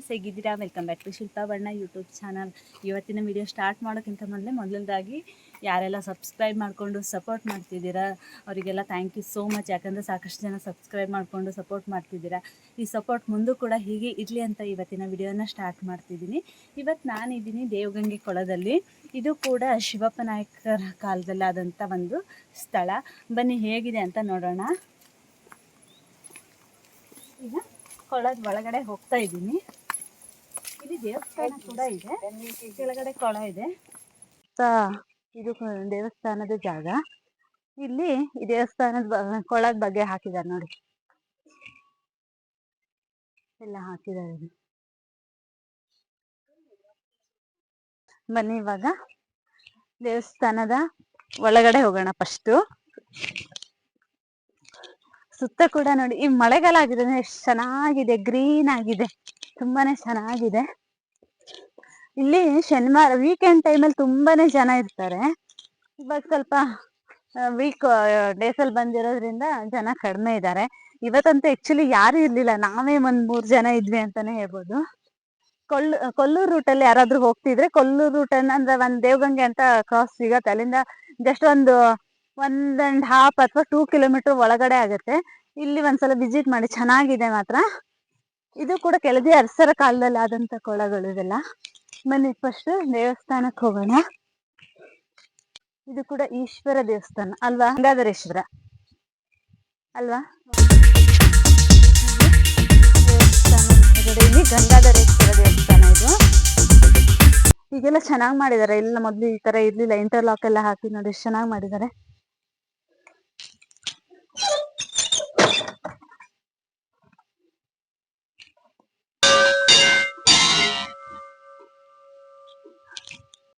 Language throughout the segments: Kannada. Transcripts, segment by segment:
ಫ್ರೆಂಡ್ಸ್, ಹೇಗಿದ್ದೀರಾ? Welcome back to Shilpa Banna YouTube channel ಇವತ್ತಿನ ವಿಡಿಯೋ ಸ್ಟಾರ್ಟ್ ಮಾಡೋಕ್ಕಿಂತ ಮೊದಲೇ ಮೊದಲದಾಗಿ ಯಾರೆಲ್ಲ ಸಬ್ಸ್ಕ್ರೈಬ್ ಮಾಡಿಕೊಂಡು ಸಪೋರ್ಟ್ ಮಾಡ್ತಿದ್ದೀರಾ, ಅವರಿಗೆಲ್ಲ ಥ್ಯಾಂಕ್ ಯು ಸೋ ಮಚ್ ಯಾಕಂದರೆ ಸಾಕಷ್ಟು ಜನ ಸಬ್ಸ್ಕ್ರೈಬ್ ಮಾಡಿಕೊಂಡು ಸಪೋರ್ಟ್ ಮಾಡ್ತಿದ್ದೀರಾ. ಈ ಸಪೋರ್ಟ್ ಮುಂದೂ ಕೂಡ ಹೀಗೆ ಇರಲಿ ಅಂತ ಇವತ್ತಿನ ವಿಡಿಯೋನ ಸ್ಟಾರ್ಟ್ ಮಾಡ್ತಿದ್ದೀನಿ. ಇವತ್ತು ನಾನಿದ್ದೀನಿ ದೇವಗಂಗೆ ಕೊಳದಲ್ಲಿ. ಇದು ಕೂಡ ಶಿವಪ್ಪ ನಾಯಕರ ಕಾಲದಲ್ಲಾದಂಥ ಒಂದು ಸ್ಥಳ. ಬನ್ನಿ, ಹೇಗಿದೆ ಅಂತ ನೋಡೋಣ. ಈಗ ಕೊಳದ ಒಳಗಡೆ ಹೋಗ್ತಾ ಇದ್ದೀನಿ. ಇದೆ. ದೇವಸ್ಥಾನದ ಜಾಗ. ಇಲ್ಲಿ ಈ ದೇವಸ್ಥಾನದ ಕೊಳದ ಬಗ್ಗೆ ಹಾಕಿದಾರೆ ನೋಡಿ. ಎಲ್ಲ ಹಾಕಿದಾರೆ. ಬನ್ನಿ ಇವಾಗ. ದೇವಸ್ಥಾನದ ಒಳಗಡೆ ಹೋಗೋಣ ಫಸ್ಟು ಸುತ್ತ ಕೂಡ ನೋಡಿ, ಈ ಮಳೆಗಾಲ ಆಗಿದೆ ಎಷ್ಟು ಚೆನ್ನಾಗಿದೆ ಗ್ರೀನ್ ಆಗಿದೆ. ತುಂಬಾನೇ ಚೆನ್ನಾಗಿದೆ. ಇಲ್ಲಿ ಶನಿವಾರ ವೀಕೆಂಡ್ ಟೈಮಲ್ಲಿ ತುಂಬಾನೇ ಜನ ಇರ್ತಾರೆ. ಇವಾಗ ಸ್ವಲ್ಪ ವೀಕ್ ಡೇಸಲ್ಲಿ ಬಂದಿರೋದ್ರಿಂದ ಜನ ಕಡಿಮೆ ಇದ್ದಾರೆ. ಇವತ್ತಂತೂ ಆ್ಯಕ್ಚುಲಿ ಯಾರು ಇರ್ಲಿಲ್ಲ. ನಾವೇ ಒಂದು ಮೂರು ಜನ ಇದ್ವಿ ಅಂತಾನೆ ಹೇಳ್ಬೋದು. ಕೊಲ್ಲು ಕೊಲ್ಲೂರು ರೂಟಲ್ಲಿ ಯಾರಾದರೂ ಹೋಗ್ತಿದ್ರೆ ಕೊಲ್ಲೂರು ರೂಟ್ ಅಂದ್ರೆ ಒಂದು ದೇವಗಂಗೆ ಅಂತ ಕ್ರಾಸ್ ಸಿಗತ್ತೆ ಅಲ್ಲಿಂದ ಜಸ್ಟ್ ಒಂದು ಒಂದ್ ಅಂಡ್ ಹಾಫ್ ಅಥವಾ ಟೂ ಕಿಲೋಮೀಟರ್ ಒಳಗಡೆ ಆಗುತ್ತೆ. ಇಲ್ಲಿ ಒಂದ್ಸಲ ವಿಸಿಟ್ ಮಾಡಿ. ಚೆನ್ನಾಗಿದೆ ಮಾತ್ರ. ಇದು ಕೂಡ ಕೆಳದಿ ಅರಸರ ಕಾಲದಲ್ಲಿ ಆದಂತ ಕೊಳಗಳು ಇವೆಲ್ಲ. ಬನ್ನಿ ಫಸ್ಟ್ ದೇವಸ್ಥಾನಕ್ಕೆ ಹೋಗೋಣ. ಇದು ಕೂಡ ಈಶ್ವರ ದೇವಸ್ಥಾನ, ಅಲ್ವಾ? ಗಂಗಾಧರೇಶ್ವರ. ಅಲ್ವಾ? ಇಲ್ಲಿ ಗಂಗಾಧರೇಶ್ವರ ದೇವಸ್ಥಾನ ಇದು. ಈಗೆಲ್ಲ ಚೆನ್ನಾಗಿ ಮಾಡಿದ್ದಾರೆ ಎಲ್ಲ ಮೊದ್ಲು ಈ ತರ ಇರ್ಲಿಲ್ಲ. ಇಂಟರ್ಲಾಕ್ ಎಲ್ಲ ಹಾಕಿ ನೋಡಿ ಎಷ್ಟು ಚೆನ್ನಾಗಿ ಮಾಡಿದ್ದಾರೆ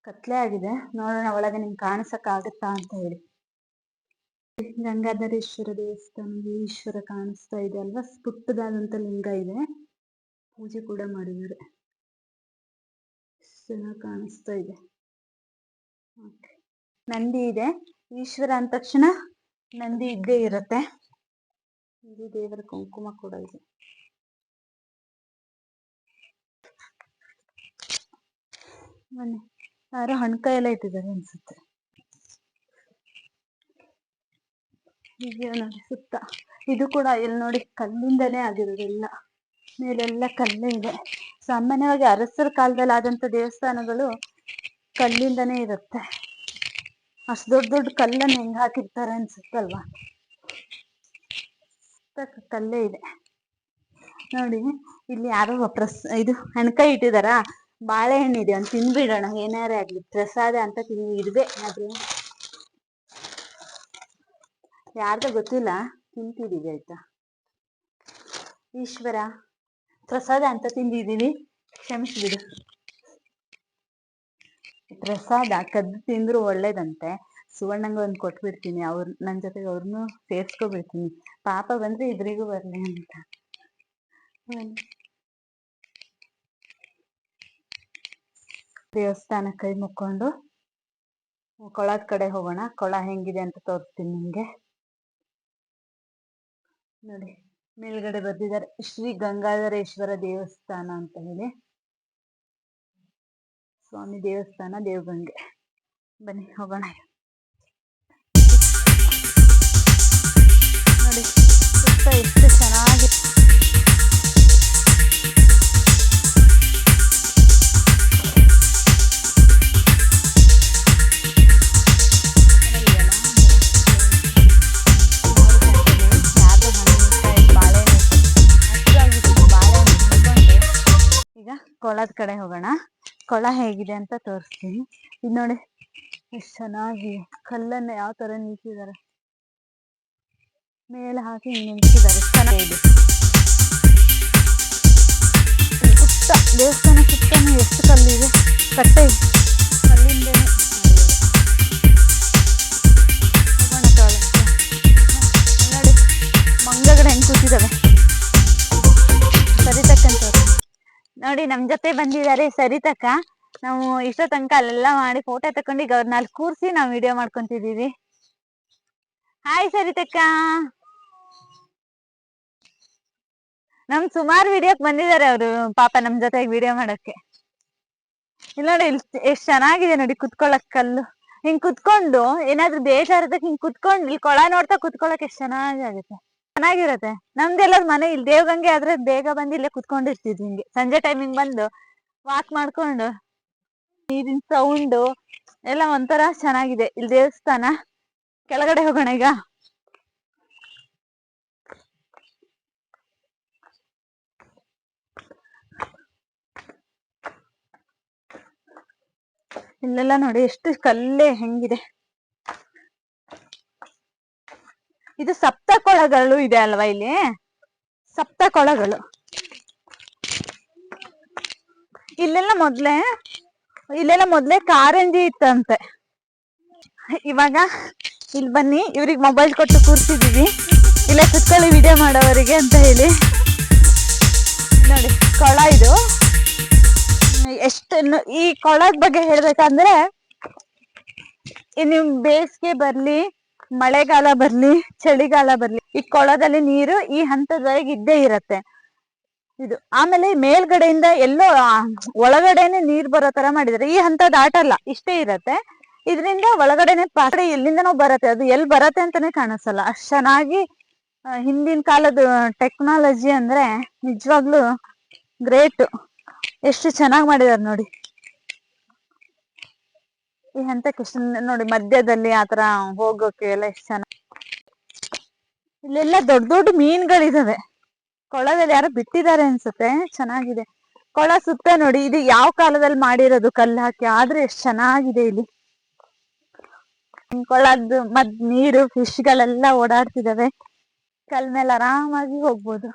ಕತ್ಲೆ ಆಗಿದೆ. ನೋಡೋಣ ಒಳಗೆ ನಿಮ್ಗೆ ಕಾಣಿಸಕ್ ಆಗುತ್ತಾ ಅಂತ ಹೇಳಿ. ಗಂಗಾಧರೇಶ್ವರ ದೇವಸ್ಥಾನ ಈಶ್ವರ ಕಾಣಿಸ್ತಾ ಇದೆ ಅಲ್ವಾ? ಪುಟ್ಟದಾದಂತ ಲಿಂಗ ಇದೆ. ಪೂಜೆ ಕೂಡ ಮಾಡಿದ್ದಾರೆ. ಚೆನ್ನಾಗಿ ಕಾಣಿಸ್ತಾ ಇದೆ. ನಂದಿ ಇದೆ. ಈಶ್ವರ ಅಂದ ತಕ್ಷಣ ನಂದಿ ಇದ್ದೇ ಇರತ್ತೆ. ಇಲ್ಲಿ ದೇವರ ಕುಂಕುಮ ಕೂಡ ಇದೆ. ಬನ್ನಿ. ಯಾರೋ ಹಣ್ಕಾಯಿ ಎಲ್ಲ ಇಟ್ಟಿದ್ದಾರೆ ಅನ್ಸುತ್ತೆ. ಸುತ್ತ. ಇದು ಕೂಡ ಇಲ್ಲಿ ನೋಡಿ ಕಲ್ಲಿಂದನೇ ಆಗಿರೋದೆಲ್ಲ. ಮೇಲೆಲ್ಲ ಕಲ್ಲೇ ಇದೆ. ಸಾಮಾನ್ಯವಾಗಿ ಅರಸರ ಕಾಲದಲ್ಲಿ ಆದಂತ ದೇವಸ್ಥಾನಗಳು ಕಲ್ಲಿಂದನೇ ಇರುತ್ತೆ. ಅಷ್ಟು ದೊಡ್ಡ ದೊಡ್ಡ ಕಲ್ಲನ್ನು ಹೆಂಗ್ ಹಾಕಿರ್ತಾರೆ ಅನ್ಸುತ್ತಲ್ವಾ? ಸುತ್ತ ಕಲ್ಲೇ ಇದೆ. ನೋಡಿ, ಇಲ್ಲಿ ಯಾರೋ ಪ್ರಸ್ ಇದು ಹಣ್ಕಾಯಿ ಇಟ್ಟಿದಾರ ಬಾಳೆಹಣ್ಣು ಇದೆ ಅಂತ ತಿನ್ಬಿಡೋಣ. ಏನಾರೇ ಆಗ್ಲಿ, ಪ್ರಸಾದ ಅಂತ ತಿಂದು ಇಡ್ದೆ ಆದ್ರೆ. ಯಾರ್ದ ಗೊತ್ತಿಲ್ಲ, ತಿಂತಿದೀವಿ ಆಯ್ತಾ? ಈಶ್ವರ, ಪ್ರಸಾದ ಅಂತ ತಿಂದಿದೀವಿ ಕ್ಷಮಿಸ್ಬಿಡು ಪ್ರಸಾದ, ಕದ್ದು ತಿಂದ್ರು ಒಳ್ಳೇದಂತೆ. ಸುವರ್ಣಂಗ ಒಂದು ಕೊಟ್ಬಿಡ್ತೀನಿ, ಅವ್ರ ನನ್ನ ಜೊತೆಗೆ ಅವ್ರನ್ನೂ ಸೇರ್ಸ್ಕೊಬಿಡ್ತೀನಿ. ಪಾಪ ಬಂದ್ರೆ ಇದ್ರಿಗೂ ಬರ್ಲಿ ಅಂತ. ದೇವಸ್ಥಾನ ಕೈ ಮುಕ್ಕೊಂಡು ಕೊಳದ ಕಡೆ ಹೋಗೋಣ. ಕೊಳ ಹೆಂಗಿದೆ ಅಂತ ತೋರಿಸ್ತೀನಿ ನಿಮಗೆ. ನೋಡಿ, ಮೇಲ್ಗಡೆ ಬರ್ತಿದ್ದಾರೆ ಶ್ರೀ ಗಂಗಾಧರೇಶ್ವರ ದೇವಸ್ಥಾನ ಅಂತ ಹೇಳಿ. ಸ್ವಾಮಿ ದೇವಸ್ಥಾನ, ದೇವಗಂಗೆ. ಬನ್ನಿ, ಹೋಗೋಣ. ನೋಡಿ, ಸುತ್ತ ಎಷ್ಟು ಚೆನ್ನಾಗಿ ಕೊಳದ ಕಡೆ ಹೋಗೋಣ. ಕೊಳ ಹೇಗಿದೆ ಅಂತ ತೋರಿಸ್ತೀನಿ. ಇದು ನೋಡಿ, ಎಷ್ಟು ಚೆನ್ನಾಗಿ ಕಲ್ಲನ್ನ ಯಾವ ತರ ನಿಲ್ಸಿದ್ದಾರೆ ಮೇಲೆ ಹಾಕಿ ನಿಲ್ಸಿದ್ದಾರೆ. ಚೆನ್ನಾಗಿದೆ ಸುತ್ತ, ದೇವಸ್ಥಾನ ಸುತ್ತನೂ ಎಷ್ಟು ಕಲ್ಲಿದೆ. ಕಟ್ಟೆ ಕಲ್ಲಿಂದ. ನೋಡಿ, ಮಂಗಗಳು ಹೆಂಗ್ ಕೂತಿದಾವೆ ಸರಿತಕ್ಕಂತ ನೋಡಿ, ನಮ್ ಜೊತೆ ಬಂದಿದ್ದಾರೆ ಸರಿತಕ್ಕ. ನಾವು ಇಷ್ಟೋ ತನಕ ಅಲ್ಲೆಲ್ಲ ಮಾಡಿ ಫೋಟೋ ತಕೊಂಡು ಈಗ ಅವ್ರನ್ನ ಕೂರ್ಸಿ ನಾವು ವಿಡಿಯೋ ಮಾಡ್ಕೊಂತಿದೀವಿ ಹಾಯ್ ಸರಿತಕ್ಕ. ನಮ್ ಸುಮಾರು ವಿಡಿಯೋಕ್ ಬಂದಿದ್ದಾರೆ ಅವರು ಪಾಪ ನಮ್ ಜೊತೆಗೆ ವಿಡಿಯೋ ಮಾಡೋಕೆ ಇಲ್ಲ ನೋಡಿ ಎಷ್ಟ್ ಚೆನ್ನಾಗಿದೆ ನೋಡಿ ಕುತ್ಕೊಳಕ್ ಕಲ್ಲು. ಹಿಂಗ್ ಕುತ್ಕೊಂಡು ಏನಾದ್ರು ಬೇಜಾರದಕ್ಕೆ ಹಿಂಗ್ ಕುತ್ಕೊಂಡು ಇಲ್ಲಿ ಕೊಳ ನೋಡ್ತಾ ಕುತ್ಕೊಳಕ್ ಎಷ್ಟ್ ಚೆನ್ನಾಗಾಗುತ್ತೆ ಚೆನ್ನಾಗಿರತ್ತೆ. ನಮ್ದೆಲ್ಲ ಮನೆ ಇಲ್ಲಿ ದೇವಗಂಗೆ ಆದ್ರೆ ಬೇಗ ಬಂದು ಇಲ್ಲೇ ಕುತ್ಕೊಂಡಿರ್ತಿದ್ವಿ ಹಿಂಗೆ. ಸಂಜೆ ಟೈಮಿಂಗ್ ಬಂದು ವಾಕ್ ಮಾಡ್ಕೊಂಡು, ನೀರಿನ ಸೌಂಡು ಎಲ್ಲ ಒಂಥರ ಚೆನ್ನಾಗಿದೆ. ಇಲ್ಲಿ ದೇವಸ್ಥಾನ, ಕೆಳಗಡೆ ಹೋಗೋಣ ಈಗ. ಇಲ್ಲೆಲ್ಲ ನೋಡಿ ಎಷ್ಟು ಕಲ್ಲೇ ಹೆಂಗಿದೆ. ಇದು ಸಪ್ತ ಕೊಳಗಳು ಇದೆ ಅಲ್ವಾ ಇಲ್ಲಿ? ಸಪ್ತ ಕೊಳಗಳು ಇಲ್ಲೆಲ್ಲ ಮೊದ್ಲೇ ಇಲ್ಲೆಲ್ಲ ಮೊದ್ಲೇ ಕಾರಂಜಿ ಇತ್ತಂತೆ. ಇವಾಗ, ಇಲ್ಲಿ ಬನ್ನಿ, ಇವ್ರಿಗೆ ಮೊಬೈಲ್ ಕೊಟ್ಟು ಕೂರ್ಸಿದೀವಿ. ಇಲ್ಲ ಕುತ್ಕೊಳ್ಳಿ ವಿಡಿಯೋ ಮಾಡೋವರಿಗೆ ಅಂತ ಹೇಳಿ. ನೋಡಿ, ಕೊಳ ಇದು. ಎಷ್ಟು ಈ ಕೊಳದ ಬಗ್ಗೆ ಹೇಳ್ಬೇಕಂದ್ರೆ ನಿಮ್ ಬೇಸಿಗೆ ಬರ್ಲಿ ಮಳೆಗಾಲ ಬರ್ಲಿ, ಚಳಿಗಾಲ ಬರ್ಲಿ, ಈ ಕೊಳದಲ್ಲಿ ನೀರು ಈ ಹಂತದವರೆಗೆ ಇದ್ದೇ ಇರತ್ತೆ. ಇದು ಆಮೇಲೆ ಮೇಲ್ಗಡೆಯಿಂದ ಎಲ್ಲೋ ಒಳಗಡೆನೆ ನೀರ್ ಬರೋ ತರ ಮಾಡಿದ್ದಾರೆ ಈ ಹಂತ ದಾಟಲ್ಲ ಇಷ್ಟೇ ಇರತ್ತೆ. ಇದರಿಂದ ಒಳಗಡೆನೆ ಪಾತ್ರೆ ಎಲ್ಲಿಂದನೋ ಬರತ್ತೆ. ಅದು ಎಲ್ಲಿ ಬರತ್ತೆ ಅಂತಾನೆ ಕಾಣಿಸಲ್ಲ. ಅಷ್ಟ್ ಚೆನ್ನಾಗಿ ಹಿಂದಿನ ಕಾಲದ ಟೆಕ್ನಾಲಜಿ ಅಂದ್ರೆ ನಿಜವಾಗ್ಲೂ ಗ್ರೇಟ್. ಎಷ್ಟು ಚೆನ್ನಾಗಿ ಮಾಡಿದಾರೆ ನೋಡಿ. ಈ ಕ್ವಶನ್ ನೋಡಿ ಮಧ್ಯದಲ್ಲಿ ಆತರ ಹೋಗೋಕೆ ಎಲ್ಲ ಎಷ್ಟು ಚೆನ್ನಾಗಿ ಇಲ್ಲೆಲ್ಲ ದೊಡ್ಡ ದೊಡ್ಡ ಮೀನ್ಗಳಿದಾವೆ. ಕೊಳದಲ್ಲಿ ಯಾರೋ ಬಿಟ್ಟಿದ್ದಾರೆ ಅನ್ಸುತ್ತೆ. ಚೆನ್ನಾಗಿದೆ. ಕೊಳ ಸುತ್ತ ನೋಡಿ, ಇದು ಯಾವ ಕಾಲದಲ್ಲಿ ಮಾಡಿರೋದು ಕಲ್ಲು ಹಾಕಿ, ಆದ್ರೆ ಎಷ್ಟು ಚೆನ್ನಾಗಿದೆ ಇಲ್ಲಿ. ಕೊಳದ್ದು ಮದ್, ನೀರು ಫಿಶ್ ಗಳೆಲ್ಲ ಓಡಾಡ್ತಿದಾವೆ. ಕಲ್ ಮೇಲೆ ಆರಾಮಾಗಿ ಹೋಗ್ಬೋದು.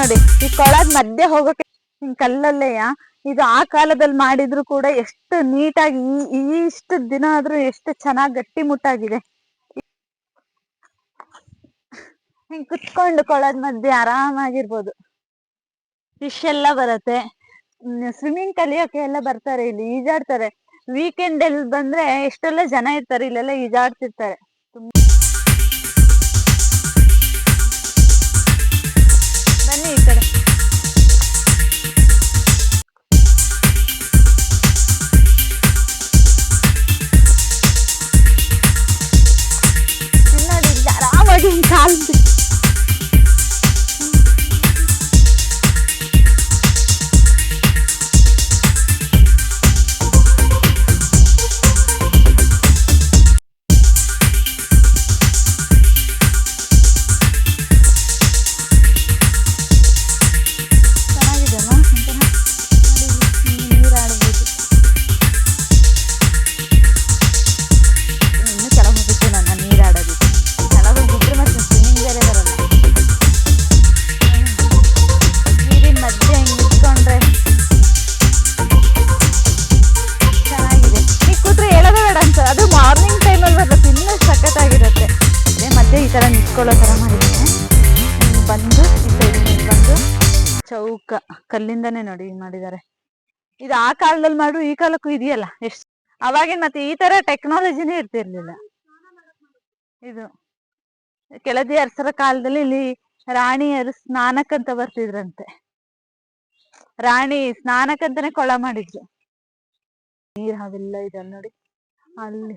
ನೋಡಿ, ಈ ಕೊಳದ ಮಧ್ಯೆ ಹೋಗೋಕೆ ಹಿಂಗ್ ಕಲ್ಲಲ್ಲೇಯ? ಇದು ಆ ಕಾಲದಲ್ಲಿ ಮಾಡಿದ್ರು ಕೂಡ ಎಷ್ಟು ನೀಟಾಗಿ, ಈ ಇಷ್ಟು ದಿನ ಆದ್ರೂ ಎಷ್ಟು ಚೆನ್ನಾಗಿ ಗಟ್ಟಿ ಮುಟ್ಟಾಗಿದೆ. ಹಿಂಗ್ ಕುತ್ಕೊಂಡು ಕೊಳದ್ ಮಧ್ಯೆ ಆರಾಮಾಗಿರ್ಬೋದು. ಫಿಶ್ ಎಲ್ಲ ಬರತ್ತೆ. ಸ್ವಿಮ್ಮಿಂಗ್ ಕಲಿಯೋಕೆ ಎಲ್ಲ ಬರ್ತಾರೆ ಇಲ್ಲಿ, ಈಜಾಡ್ತಾರೆ. ವೀಕೆಂಡ್ ಅಲ್ಲಿ ಬಂದ್ರೆ ಎಷ್ಟೆಲ್ಲ ಜನ ಇರ್ತಾರೆ, ಇಲ್ಲೆಲ್ಲ ಈಜಾಡ್ತಿರ್ತಾರೆ. ಕಲ್ಲಿಂದಾನೇ ನೋಡಿ ಮಾಡಿದ್ದಾರೆ. ಇದು ಆ ಕಾಲದಲ್ಲಿ ಮಾಡು, ಈ ಕಾಲಕ್ಕೂ ಇದೆಯಲ್ಲ ಎಷ್ಟು. ಅವಾಗಿನ ಮತ್ತೆ ಈ ತರ ಟೆಕ್ನಾಲಜಿನೇ ಇರ್ತಿರ್ಲಿಲ್ಲ. ಇದು ಕೆಳದಿ ಅರಸರ ಕಾಲದಲ್ಲಿ ಇಲ್ಲಿ ರಾಣಿಯರು ಸ್ನಾನಕ್ಕಂತ ಬರ್ತಿದ್ರಂತೆ. ರಾಣಿ ಸ್ನಾನಕ್ಕಂತಾನೆ ಕೊಳ ಮಾಡಿದ್ರು. ನೀರ್ ಹಾವೆಲ್ಲ ಇದೆ ನೋಡಿ. ಅಲ್ಲಿ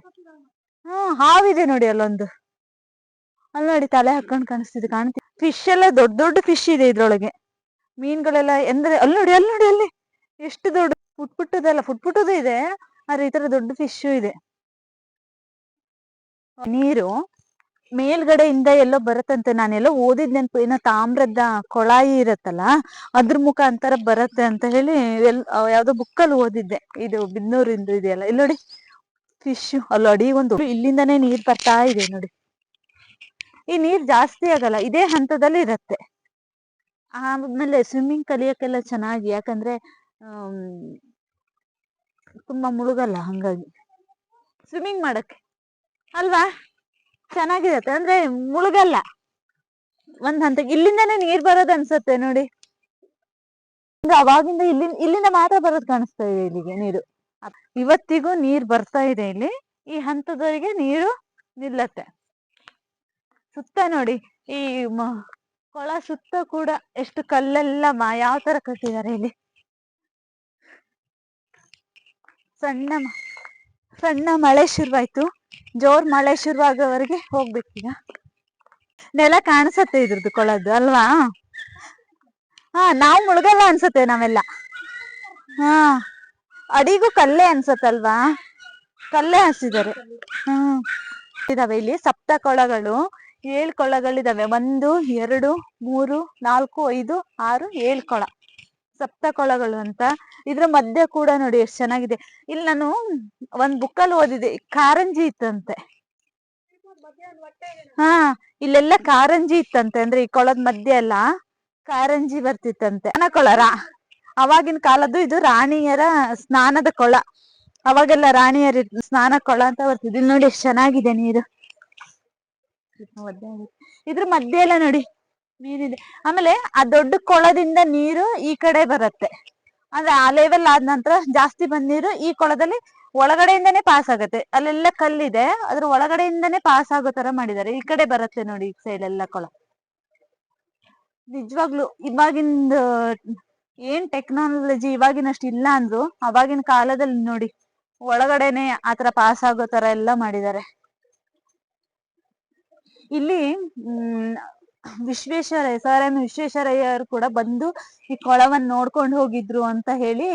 ಹ್ಮ್ ಹಾವಿದೆ ನೋಡಿ ಅಲ್ಲೊಂದು. ಅಲ್ಲಿ ನೋಡಿ ತಲೆ ಹಾಕೊಂಡು ಕಾಣಿಸ್ತಿದೆ, ಕಾಣ್ತಿ. ಫಿಶ್ ಎಲ್ಲ ದೊಡ್ಡ ದೊಡ್ಡ ಫಿಶ್ ಇದೆ ಇದ್ರೊಳಗೆ. ಮೀನ್ಗಳೆಲ್ಲ ಎಂದ್ರೆ ಅಲ್ಲಿ ನೋಡಿ ಅಲ್ಲಿ ನೋಡಿ, ಅಲ್ಲಿ ಎಷ್ಟು ದೊಡ್ಡ ಪುಟ್ ಪುಟ್ಟದಲ್ಲ ಪುಟ್ ಪುಟ್ಟದು ಇದೆ, ಆದ್ರೆ ಈ ತರ ದೊಡ್ಡ ಫಿಶ್ ಇದೆ. ನೀರು ಮೇಲ್ಗಡೆಯಿಂದ ಎಲ್ಲೋ ಬರತ್ತಂತೆ. ನಾನೆಲ್ಲೋ ಓದಿದ್ ನೆನ್ಪು ಏನೋ ತಾಮ್ರದ ಕೊಳಾಯಿ ಇರತ್ತಲ್ಲ, ಅದ್ರ ಮುಖಾಂತರ ಬರತ್ತೆ ಅಂತ ಹೇಳಿ ಎಲ್, ಯಾವ್ದೋ ಬುಕ್ಕಲ್ಲಿ ಓದಿದ್ದೆ. ಇದು ಬಿದ್ನೂರಿಂದು ಇದೆಯಲ್ಲ ಇಲ್ಲಿ ನೋಡಿ ಫಿಶ್ ಅಲ್ಲಿ ಒಂದು, ಇಲ್ಲಿಂದಾನೇ ನೀರ್ ಬರ್ತಾ ಇದೆ ನೋಡಿ. ಈ ನೀರ್ ಜಾಸ್ತಿ ಆಗಲ್ಲ, ಇದೇ ಹಂತದಲ್ಲಿ ಇರತ್ತೆ. ಆಮೇಲೆ ಸ್ವಿಮ್ಮಿಂಗ್ ಕಲಿಯಕ್ಕೆಲ್ಲ ಚೆನ್ನಾಗಿ, ಯಾಕಂದ್ರೆ ತುಂಬಾ ಮುಳುಗಲ್ಲ ಹಾಗಾಗಿ. ಸ್ವಿಮ್ಮಿಂಗ್ ಮಾಡಕ್ಕೆ. ಅಲ್ವಾ? ಚೆನ್ನಾಗಿರತ್ತೆ. ಅಂದ್ರೆ ಮುಳುಗಲ್ಲ. ಒಂದ್ ಹಂತಕ್ಕೆ ಇಲ್ಲಿಂದಾನೇ ನೀರ್ ಬರೋದು ಅನ್ಸತ್ತೆ ನೋಡಿ. ಅವಾಗಿಂದ ಇಲ್ಲಿ, ಇಲ್ಲಿಂದ ಮಾತ್ರ ಬರೋದ್ ಕಾಣಿಸ್ತಾ ಇದೆ ಇಲ್ಲಿಗೆ ನೀರು. ಇವತ್ತಿಗೂ ನೀರ್ ಬರ್ತಾ ಇದೆ ಇಲ್ಲಿ. ಈ ಹಂತದವರಿಗೆ ನೀರು ನಿಲ್ಲತ್ತೆ. ಸುತ್ತ ನೋಡಿ, ಈ ಕೊಳ ಸುತ್ತ ಕೂಡ ಎಷ್ಟು ಕಲ್ಲೆಲ್ಲ ಮಾ ಯಾವ ತರ ಕಟ್ಟಿದ್ದಾರೆ ಇಲ್ಲಿ? ಸಣ್ಣ ಸಣ್ಣ ಮಳೆ ಶುರುವಾಯ್ತು. ಜೋರ್ ಮಳೆ ಶುರುವಾಗೋವರೆಗೆ ಹೋಗ್ಬೇಕೀಗ ನೆಲ ಕಾಣಿಸತ್ತೆ ಇದ್ರದ್ದು ಕೊಳದ್ದು, ಅಲ್ವಾ? ಹಾ, ನಾವು ಮುಳುಗಲ್ಲ ಅನ್ಸತ್ತೆ ನಾವೆಲ್ಲ. ಹಾ, ಅಡಿಗೂ ಕಲ್ಲೇ ಅನ್ಸತ್ತಲ್ವಾ? ಕಲ್ಲೇ ಹಾಸಿದ್ದಾರೆ ಹ್ಮ್. ಇದಾವೆ ಇಲ್ಲಿ ಸಪ್ತ ಕೊಳಗಳು. ಏಳು ಕೊಳಗಳಿದಾವೆ ಒಂದು, ಎರಡು, ಮೂರು, ನಾಲ್ಕು, ಐದು, ಆರು ಏಳು ಕೊಳ ಸಪ್ತ ಕೊಳಗಳು ಅಂತ. ಇದ್ರ ಮಧ್ಯೆ ಕೂಡ ನೋಡಿ ಎಷ್ಟು ಚೆನ್ನಾಗಿದೆ. ಇಲ್ಲಿ ನಾನು ಒಂದ್ ಬುಕ್ಕಲ್ಲಿ ಓದಿದೆ. ಕಾರಂಜಿ ಇತ್ತಂತೆ ಹಾ, ಇಲ್ಲೆಲ್ಲ ಕಾರಂಜಿ ಇತ್ತಂತೆ ಅಂದ್ರೆ ಈ ಕೊಳದ ಮಧ್ಯೆ ಎಲ್ಲ ಕಾರಂಜಿ ಬರ್ತಿತ್ತಂತೆ. ಕೊಳ, ರಾ. ಅವಾಗಿನ ಕಾಲದ್ದು ಇದು ರಾಣಿಯರ ಸ್ನಾನದ ಕೊಳ. ಅವಾಗೆಲ್ಲ ರಾಣಿಯರ ಸ್ನಾನ ಕೊಳ ಅಂತ ಬರ್ತಿದ್ ನೋಡಿ ಎಷ್ಟು ಚೆನ್ನಾಗಿದೆ ನೀರು. ಇದ್ರ ಮಧ್ಯೆ ಎಲ್ಲ ನೋಡಿ ನೀರಿದೆ ಆಮೇಲೆ ಆ ದೊಡ್ಡ ಕೊಳದಿಂದ ನೀರು ಈ ಕಡೆ ಬರುತ್ತೆ. ಅಂದ್ರೆ ಆ ಲೆವೆಲ್ ಆದ ನಂತರ ಜಾಸ್ತಿ ಬಂದ ನೀರು ಈ ಕೊಳದಲ್ಲಿ ಒಳಗಡೆಯಿಂದನೇ ಪಾಸ್ ಆಗತ್ತೆ. ಅಲ್ಲೆಲ್ಲ ಕಲ್ಲಿದೆ, ಅದ್ರ ಒಳಗಡೆಯಿಂದನೇ ಪಾಸ್ ಆಗೋ ತರ ಮಾಡಿದ್ದಾರೆ. ಈ ಕಡೆ ಬರುತ್ತೆ ನೋಡಿ ಈ ಸೈಡ್ ಎಲ್ಲ ಕೊಳ. ನಿಜವಾಗ್ಲು ಇವಾಗಿಂದ ಏನ್ ಟೆಕ್ನಾಲಜಿ ಇವಾಗಿನಷ್ಟು ಇಲ್ಲ ಅಂದ್ರು, ಅವಾಗಿನ ಕಾಲದಲ್ಲಿ ನೋಡಿ, ಒಳಗಡೆನೆ ಆತರ ಪಾಸ್ ಆಗೋ ತರ ಎಲ್ಲ ಮಾಡಿದ್ದಾರೆ. ಇಲ್ಲಿ, ಹ್ಮ್, ವಿಶ್ವೇಶ್ವರಯ್ಯ ಸರ್ ಎಂ ವಿಶ್ವೇಶ್ವರಯ್ಯ ಅವರು ಕೂಡ ಬಂದು ಈ ಕೊಳವನ್ನ ನೋಡ್ಕೊಂಡು ಹೋಗಿದ್ರು ಅಂತ ಹೇಳಿ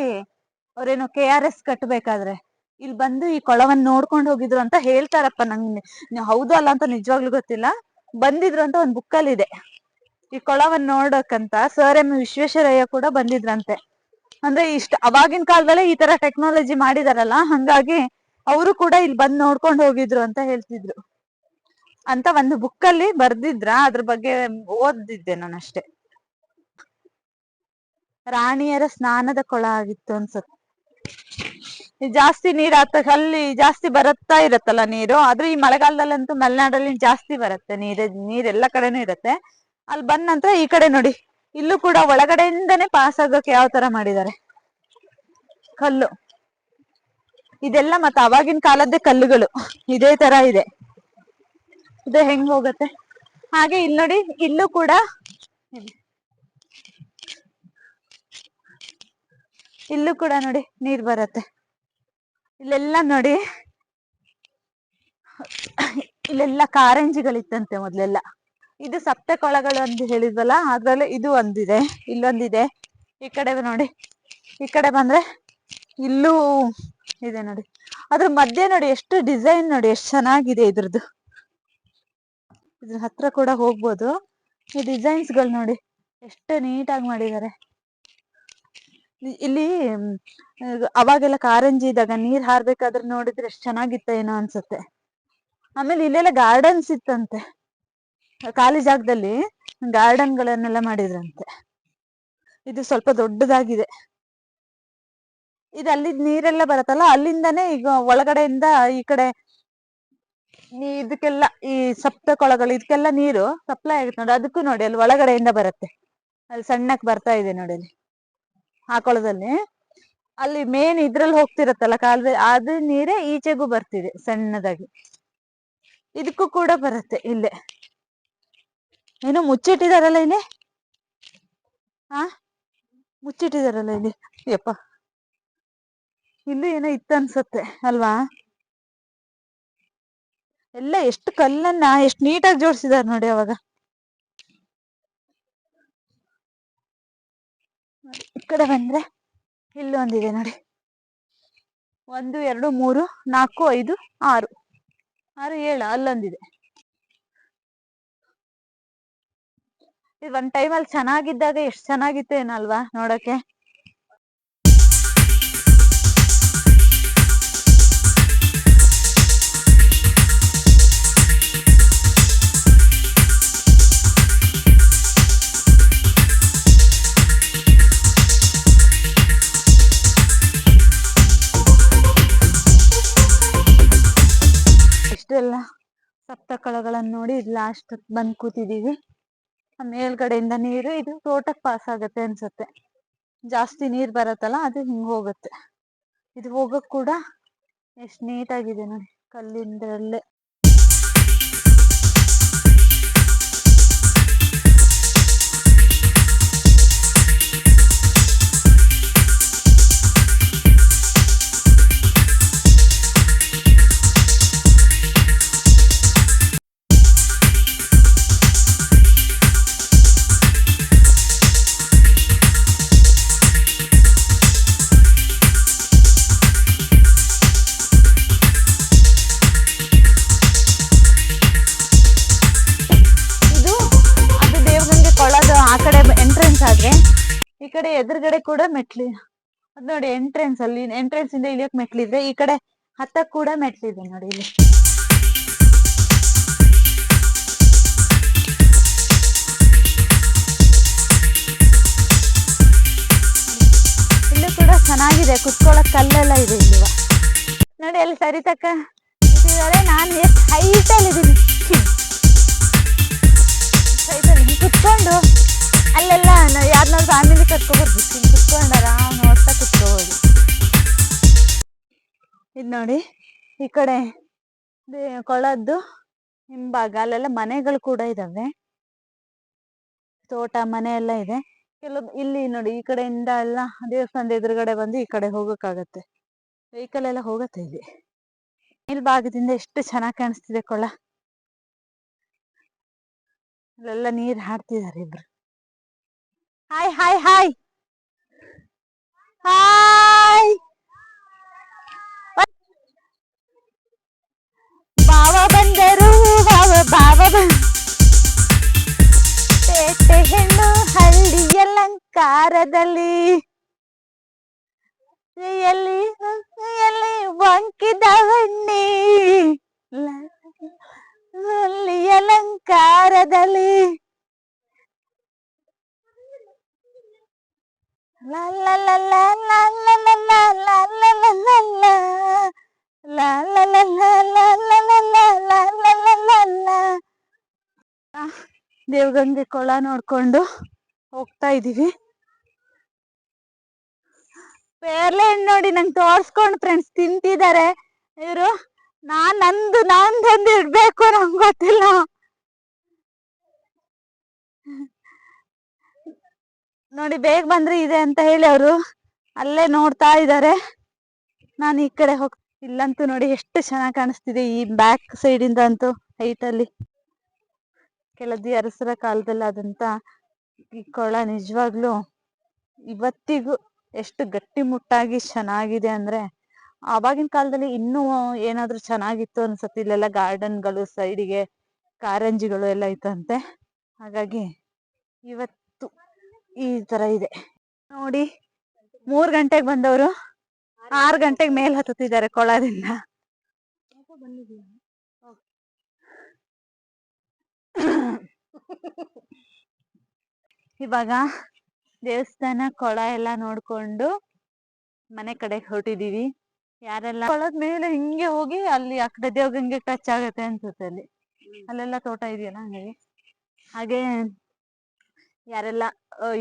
ಅವ್ರೇನೋ ಕೆ ಆರ್ ಎಸ್ ಕಟ್ಬೇಕಾದ್ರೆ. ಇಲ್ಲಿ ಬಂದು ಈ ಕೊಳವನ್ನ ನೋಡ್ಕೊಂಡು ಹೋಗಿದ್ರು ಅಂತ ಹೇಳ್ತಾರಪ್ಪ ನಂಗೆ. ಹೌದು ಅಲ್ಲ ಅಂತ ನಿಜವಾಗ್ಲೂ ಗೊತ್ತಿಲ್ಲ. ಬಂದಿದ್ರು ಅಂತ ಒಂದ್ ಬುಕ್ಕಲ್ಲಿ ಇದೆ ಈ ಕೊಳವನ್ನ ನೋಡಕ್ಕಂತ ಸರ್ ಎಂ ವಿಶ್ವೇಶ್ವರಯ್ಯ ಕೂಡ ಬಂದಿದ್ರಂತೆ. ಅಂದ್ರೆ ಇಷ್ಟ ಅವಾಗಿನ ಕಾಲದಲ್ಲೇ ಈ ತರ ಟೆಕ್ನಾಲಜಿ ಮಾಡಿದಾರಲ್ಲ, ಹಂಗಾಗಿ ಅವರು ಕೂಡ ಇಲ್ಲಿ ಬಂದ್ ನೋಡ್ಕೊಂಡು ಹೋಗಿದ್ರು ಅಂತ ಹೇಳ್ತಿದ್ರು. ಅಂತ ಒಂದು ಬುಕ್ ಅಲ್ಲಿ ಬರ್ದಿದ್ರ, ಅದ್ರ ಬಗ್ಗೆ ಓದಿದ್ದೆ ನಾನು ಅಷ್ಟೇ ರಾಣಿಯರ ಸ್ನಾನದ ಕೊಳ ಆಗಿತ್ತು ಅನ್ಸುತ್ತೆ. ಈ ಜಾಸ್ತಿ ನೀರ್ ಆತ ಅಲ್ಲಿ ಜಾಸ್ತಿ ಬರುತ್ತಾ ಇರತ್ತಲ್ಲ ನೀರು? ಆದ್ರೆ ಈ ಮಳೆಗಾಲದಲ್ಲಂತೂ ಮಲೆನಾಡಲ್ಲಿ ಜಾಸ್ತಿ ಬರುತ್ತೆ ನೀರ್ ನೀರ್ ಎಲ್ಲ ಕಡೆನೂ ಇರತ್ತೆ. ಅಲ್ಲಿ ಬಂದ ನಂತರ ಈ ಕಡೆ ನೋಡಿ, ಇಲ್ಲೂ ಕೂಡ ಒಳಗಡೆಯಿಂದನೇ ಪಾಸ್ ಆಗೋಕೆ ಯಾವ ತರ ಮಾಡಿದ್ದಾರೆ? ಕಲ್ಲು. ಇದೆಲ್ಲ ಮತ್ತೆ ಅವಾಗಿನ ಕಾಲದ್ದೇ ಕಲ್ಲುಗಳು. ಇದೇ ತರ ಇದೆ. ಇದು, ಹೆಂಗ್ ಹೋಗತ್ತೆ? ಹಾಗೆ ಇಲ್ಲಿ ನೋಡಿ, ಇಲ್ಲೂ ಕೂಡ. ಇಲ್ಲೂ ಕೂಡ ನೋಡಿ ನೀರ್ ಬರತ್ತೆ. ಇಲ್ಲೆಲ್ಲ ನೋಡಿ, ಇಲ್ಲೆಲ್ಲ ಕಾರಂಜಿಗಳಿತ್ತಂತೆ ಮೊದ್ಲೆಲ್ಲ. ಇದು ಸಪ್ತ ಕೊಳಗಳು ಅಂತ ಹೇಳಿದ್ವಲ್ಲ, ಅದ್ರಲ್ಲಿ ಇದು ಒಂದಿದೆ, ಇಲ್ಲೊಂದಿದೆ. ಈ ಕಡೆ ನೋಡಿ, ಈ ಕಡೆ ಬಂದ್ರೆ ಇಲ್ಲೂ ಇದೆ ನೋಡಿ. ಅದ್ರ ಮಧ್ಯೆ ನೋಡಿ, ಎಷ್ಟು ಡಿಸೈನ್ ನೋಡಿ, ಎಷ್ಟು ಚೆನ್ನಾಗಿದೆ ಇದ್ರದ್ದು. ಇದ್ರ ಹತ್ರ ಕೂಡ ಹೋಗ್ಬೋದು. ಈ ಡಿಸೈನ್ಸ್ಗಳು ನೋಡಿ, ಎಷ್ಟು ನೀಟಾಗಿ ಮಾಡಿದ್ದಾರೆ ಇಲ್ಲಿ ಅವಾಗೆಲ್ಲ ಕಾರಂಜಿ ಇದ್ದಾಗ ನೀರ್ ಹಾರ್ಬೇಕಾದ್ರೆ ನೋಡಿದ್ರೆ ಎಷ್ಟು ಚೆನ್ನಾಗಿತ್ತ ಏನೋ ಅನ್ಸುತ್ತೆ. ಆಮೇಲೆ ಇಲ್ಲೆಲ್ಲ ಗಾರ್ಡನ್ಸ್ ಇತ್ತಂತೆ. ಖಾಲಿ ಜಾಗದಲ್ಲಿ ಗಾರ್ಡನ್ ಗಳನ್ನೆಲ್ಲ ಮಾಡಿದ್ರಂತೆ. ಇದು ಸ್ವಲ್ಪ ದೊಡ್ಡದಾಗಿದೆ. ಇದು ಅಲ್ಲಿದ್ ನೀರೆಲ್ಲ ಬರತ್ತಲ್ಲ, ಅಲ್ಲಿಂದಾನೇ ಈಗ ಒಳಗಡೆಯಿಂದ ಈ ಕಡೆ ನೀ ಇದಕ್ಕೆಲ್ಲ ಈ ಸಪ್ತ ಕೊಳಗಳು, ಇದಕ್ಕೆಲ್ಲ ನೀರು ಸಪ್ಲೈ ಆಗುತ್ತೆ ನೋಡಿ. ಅದಕ್ಕೂ ನೋಡಿ, ಅಲ್ಲಿ ಒಳಗಡೆಯಿಂದ ಬರುತ್ತೆ. ಅಲ್ಲಿ ಸಣ್ಣಕ್ ಬರ್ತಾ ಇದೆ ನೋಡಿ ಅಲ್ಲಿ. ಆ ಕೊಳದಲ್ಲಿ. ಅಲ್ಲಿ ಮೇನ್ ಇದ್ರಲ್ಲಿ ಹೋಗ್ತಿರತ್ತಲ್ಲ ಕಾಲುವೆ, ಅದು ನೀರೇ ಈಚೆಗೂ ಬರ್ತಿದೆ ಸಣ್ಣದಾಗಿ. ಇದಕ್ಕೂ ಕೂಡ ಬರುತ್ತೆ ಇಲ್ಲೇ. ಏನೋ ಮುಚ್ಚಿಟ್ಟಿದಾರಲ್ಲ ಇಲ್ಲಿ? ಹಾ ಮುಚ್ಚಿಟ್ಟಿದಾರಲ್ಲ ಇಲ್ಲಿ? ಯಪ್ಪ. ಇಲ್ಲಿ ಏನೋ ಇತ್ತು ಅನ್ಸತ್ತೆ ಅಲ್ವಾ? ಎಲ್ಲ ಎಷ್ಟು ಕಲ್ಲನ್ನ ಎಷ್ಟು ನೀಟಾಗಿ ಜೋಡಿಸಿದಾರೆ ನೋಡಿ ಅವಾಗ. ಈ ಕಡೆ ಬಂದ್ರೆ ಇಲ್ಲೊಂದಿದೆ ನೋಡಿ. ಒಂದು, ಎರಡು, ಮೂರು, ನಾಲ್ಕು, ಐದು, ಆರು. ಆರು, ಏಳು, ಅಲ್ಲೊಂದಿದೆ. ಇದು ಒಂದ್ ಟೈಮಲ್ಲಿ ಚೆನ್ನಾಗಿದ್ದಾಗ ಎಷ್ಟು ಚೆನ್ನಾಗಿತ್ತು ಏನಲ್ವಾ ನೋಡಕ್ಕೆ ಇಷ್ಟೆಲ್ಲ ಸಪ್ತ ಕಳಗಳನ್ನ ನೋಡಿ ಲಾಸ್ಟ್ ಬಂದ್ ಕೂತಿದೀವಿ. ಆ ಮೇಲ್ಗಡೆಯಿಂದ ನೀರು ಇದು ತೋಟಕ್ಕೆ ಪಾಸ್ ಆಗುತ್ತೆ ಅನ್ಸುತ್ತೆ. ಜಾಸ್ತಿ ನೀರ್ ಬರತ್ತಲ್ಲ ಅದು ಹಿಂಗ್ ಹೋಗುತ್ತೆ. ಇದು ಹೋಗಕ್ಕೆ ಕೂಡ ಎಷ್ಟು ನೀಟಾಗಿದೆ ನೋಡಿ ಕಲ್ಲಿಂದರಲ್ಲೇ. ಕಡೆ ಎದುರುಗಡೆ ಕೂಡ ಮೆಟ್ಲಿ. ನೋಡಿ ಎಂಟ್ರೆನ್ಸ್ ಅಲ್ಲಿ ಎಂಟ್ರೆನ್ಸ್ ಇಂದ ಇಳಿಯಕ್ ಮೆಟ್ಲಿದ್ರೆ ಈ ಕಡೆ ಹತ್ತಕ್ ಕೂಡ ಮೆಟ್ಲಿದೆ ನೋಡಿ ಇಲ್ಲಿ. ಇಲ್ಲೂ ಕೂಡ ಚೆನ್ನಾಗಿದೆ ಕುತ್ಕೊಳ್ಳಕ್ ಕಲ್ಲೆಲ್ಲ ಇದೆ ಇಲ್ಲಿ ನೋಡಿ ಅಲ್ಲಿ ಸರಿತಕ್ಕ. ನಾನು ಎಷ್ಟು ಹೈಟ್ ಅಲ್ಲಿ ಇದೀನಿ ನೋಡ್ತಾ ಇದು ನೋಡಿ, ಈ ಕಡೆ ಕೊಳದ್ದು, ಹಿಂಭಾಗ, ಅಲ್ಲೆಲ್ಲ ಮನೆಗಳು ಕೂಡ ಇದಾವೆ. ತೋಟ, ಮನೆ ಎಲ್ಲ ಇದೆ. ಕೆಲವು, ಇಲ್ಲಿ ನೋಡಿ, ಈ ಕಡೆಯಿಂದ ಎಲ್ಲ ದೇವಸ್ಥಾನದ ಎದುರುಗಡೆ ಬಂದು ಈ ಕಡೆ ಹೋಗಕ್ಕಾಗತ್ತೆ. ವೆಹಿಕಲ್ ಎಲ್ಲ ಹೋಗತ್ತೆ ಇಲ್ಲಿ. ಮೇಲ್ಭಾಗದಿಂದ ಎಷ್ಟು ಚೆನ್ನಾಗಿ ಕಾಣಿಸ್ತಿದೆ ಕೊಳ. ಅಲ್ಲೆಲ್ಲ ನೀರ್ ಹಾಡ್ತಿದಾರೆ ಇಬ್ರು. హాయ్ హాయ్ హాయ్ హాయ్ బావ బందరు బావ బావ ಪೇಟೆ ಹೆಣ್ಣು ಹಳ್ಳಿಯ ಅಲಂಕಾರದಲ್ಲಿ ಎಲ್ಲಿ ಎಲ್ಲಿ ವಂಕಿದವಣ್ಣಿ ಅಲಂಕಾರದಲ್ಲಿ ದೇವಗಂಗೆ ಕೊಳ ನೋಡ್ಕೊಂಡು ಹೋಗ್ತಾ ಇದೀವಿ ಪೇರ್ಲೆ ಹಣ್ಣು ನೋಡಿ ನಂಗೆ ತೋರ್ಸ್ಕೊಂಡು ಫ್ರೆಂಡ್ಸ್ ತಿಂತಿದ್ದಾರೆ ಇವರು ನಾನ್ ನಂದು ನಾನ್ ತಂದು ಇಡ್ಬೇಕು ನಂಗೆ ಗೊತ್ತಿಲ್ಲ ನೋಡಿ ಬೇಗ ಬಂದ್ರೆ ಇದೆ ಅಂತ ಹೇಳಿ ಅವರು ಅಲ್ಲೇ ನೋಡ್ತಾ ಇದ್ದಾರೆ ನಾನು ಈ ಕಡೆ ಹೋಗ್ ಇಲ್ಲಂತೂ ನೋಡಿ ಎಷ್ಟು ಚೆನ್ನಾಗಿ ಕಾಣಿಸ್ತಿದೆ ಈ ಬ್ಯಾಕ್ ಸೈಡ್ ಇಂದ ಅಂತೂ ಹೈಟ್ ಅಲ್ಲಿ. ಕೆಲದಿ ಅರಸರ ಕಾಲದಲ್ಲಿ ಆದಂತ ಈ ಕೊಳ ನಿಜವಾಗ್ಲೂ ಇವತ್ತಿಗೂ ಎಷ್ಟು ಗಟ್ಟಿಮುಟ್ಟಾಗಿ ಚೆನ್ನಾಗಿದೆ ಅಂದ್ರೆ ಆವಾಗಿನ ಕಾಲದಲ್ಲಿ ಇನ್ನೂ ಏನಾದ್ರೂ ಚೆನ್ನಾಗಿತ್ತು ಅನ್ಸತ್ತೆ. ಇಲ್ಲೆಲ್ಲ ಗಾರ್ಡನ್ಗಳು ಸೈಡಿಗೆ ಕಾರಂಜಿಗಳು ಎಲ್ಲ ಇತ್ತಂತೆ. ಹಾಗಾಗಿ ಇವತ್ತು ಈ ತರ ಇದೆ. ನೋಡಿ, ಮೂರ್ ಗಂಟೆಗೆ ಬಂದವರು ಆರ್ ಗಂಟೆಗೆ ಮೇಲ್ ಹತ್ತುತ್ತಿದ್ದಾರೆ ಕೊಳದಿಂದ ಇವಾಗ ದೇವಸ್ಥಾನ, ಕೊಳ ಎಲ್ಲ ನೋಡ್ಕೊಂಡು ಮನೆ ಕಡೆ ಹೊರಟಿದೀವಿ. ಯಾರೆಲ್ಲ ಕೊಳದ ಮೇಲೆ ಹಿಂಗೆ ಹೋಗಿ ಅಲ್ಲಿ ಆ ಕಡೆ ದೇವ್ಗಂಗೆ ಟಚ್ ಆಗತ್ತೆ ಅನ್ಸುತ್ತೆ ಅಲ್ಲಿ. ಅಲ್ಲೆಲ್ಲ ತೋಟ ಇದೆಯಲ್ಲ ಹಂಗಾಗಿ ಹಾಗೆ ಯಾರೆಲ್ಲ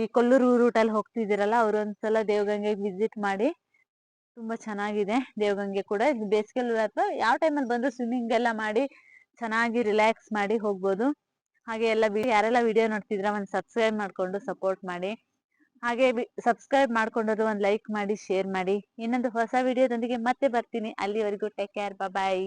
ಈ ಕೊಲ್ಲೂರು ರೂಟ್ ಅಲ್ಲಿ ಹೋಗ್ತಿದ್ದೀರಲ್ಲ, ಅವರು ಒಂದ್ಸಲ ದೇವಗಂಗೆಗೆ ವಿಸಿಟ್ ಮಾಡಿ, ತುಂಬಾ ಚೆನ್ನಾಗಿದೆ ದೇವಗಂಗೆ ಕೂಡ. ಇದು ಬೇಸಿಗೆಲ್ಲ ಅಥವಾ ಯಾವ ಟೈಮಲ್ಲಿ ಬಂದ್ರು ಸ್ವಿಮ್ಮಿಂಗ್ ಎಲ್ಲ ಮಾಡಿ, ಚೆನ್ನಾಗಿ ರಿಲ್ಯಾಕ್ಸ್ ಮಾಡಿ ಹೋಗ್ಬೋದು. ಹಾಗೆ ಎಲ್ಲ ಯಾರೆಲ್ಲ ವಿಡಿಯೋ ನೋಡ್ತಿದ್ರ ಒಂದು ಸಬ್ಸ್ಕ್ರೈಬ್ ಮಾಡ್ಕೊಂಡು ಸಪೋರ್ಟ್ ಮಾಡಿ. ಹಾಗೆ ಸಬ್ಸ್ಕ್ರೈಬ್ ಮಾಡ್ಕೊಂಡೋದು ಒಂದು ಲೈಕ್ ಮಾಡಿ ಶೇರ್ ಮಾಡಿ. ಇನ್ನೊಂದು ಹೊಸ ವಿಡಿಯೋದೊಂದಿಗೆ ಮತ್ತೆ ಬರ್ತೀನಿ. ಅಲ್ಲಿವರೆಗೂ ಟೇಕ್ ಕೇರ್ ಬಾಯ್